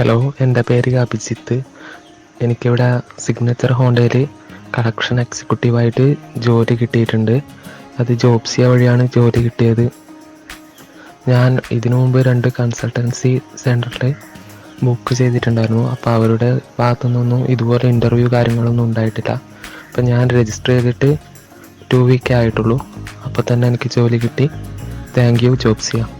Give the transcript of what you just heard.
Hello എന്റെ പേര് അഭിജിത്ത്. എനിക്കിവിടെ സിഗ്നേച്ചർ ഹോണ്ടയിൽ കളക്ഷൻ എക്സിക്യൂട്ടീവായിട്ട് ജോലി കിട്ടിയിട്ടുണ്ട്. അത് ജോബ്സിയ വഴിയാണ് ജോലി കിട്ടിയത്. ഞാൻ ഇതിനു മുമ്പ് രണ്ട് കൺസൾട്ടൻസി സെന്ററിൽ ബുക്ക് ചെയ്തിട്ടുണ്ടായിരുന്നു. അപ്പോൾ അവരുടെ ഭാഗത്തു നിന്നൊന്നും ഇതുപോലെ ഇന്റർവ്യൂ കാര്യങ്ങളൊന്നും ഉണ്ടായിട്ടില്ല. അപ്പം ഞാൻ രജിസ്റ്റർ ചെയ്തിട്ട് ടു വീക്കേ ആയിട്ടുള്ളൂ. അപ്പോൾ തന്നെ എനിക്ക് ജോലി കിട്ടി. Thank you Jobsia.